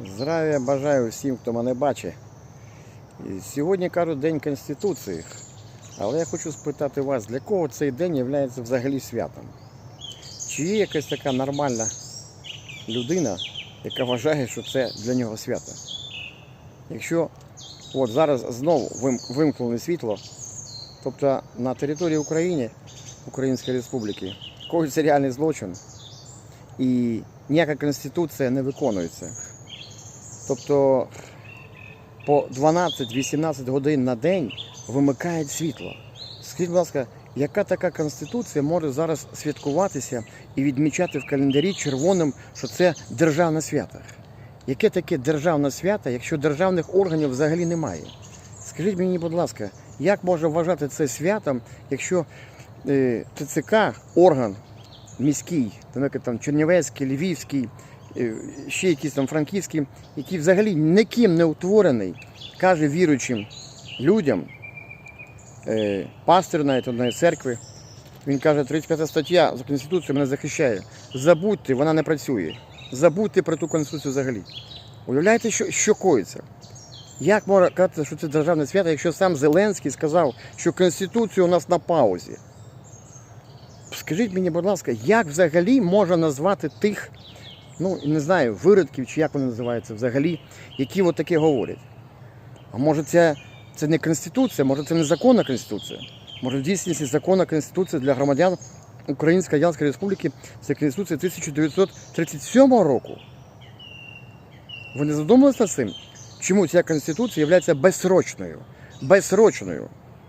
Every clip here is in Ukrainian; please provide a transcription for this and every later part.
Здравия бажаю всім, хто мене бачить. Сьогодні кажуть День Конституції. Але я хочу спитати вас, для кого цей день є взагалі святом? Чи є якась така нормальна людина, яка вважає, що це для нього свято? Якщо от зараз знову вим- вимкнули світло, тобто на території України, Української Республіки, коїться реальний злочин, і ніяка конституція не виконується. Тобто по 12-18 годин на день вимикають світло. Скажіть, будь ласка, яка така конституція може зараз святкуватися і відмічати в календарі червоним, що це державне свято? Яке таке державне свято, якщо державних органів взагалі немає? Скажіть мені, будь ласка, як може вважати це святом, якщо е, ТЦК, орган міський, там Чернівецький, Львівський, ще якийсь там франківський, який взагалі ніким не утворений, каже віруючим людям, е, пастир навіть одної церкви, він каже, 35 стаття за Конституцією мене захищає. Забудьте, вона не працює. Забудьте про ту Конституцію взагалі. Уявляєте, що, що коїться? Як можна казати, що це державне свято, якщо сам Зеленський сказав, що Конституція у нас на паузі? Скажіть мені, будь ласка, як взагалі можна назвати тих, ну не знаю, виродків чи як вони називаються взагалі, які от таке говорять? А може це, це не Конституція, може це не законна Конституція? Може в дійсності законна Конституція для громадян Української Радянської Республіки це Конституція 1937 року? Ви не задумувалися над цим? Чому ця Конституція є безсрочною? Безсрочною.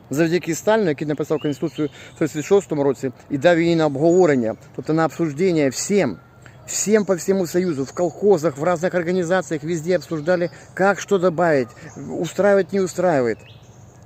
Завдяки Сталіну, який написав Конституцію в 1936 році і дав її на обговорення, тобто на обсуждение всем, всем по всему Союзу, в колхозах, в разных организациях, везде обсуждали, как что добавить, устраивать, не устраивает.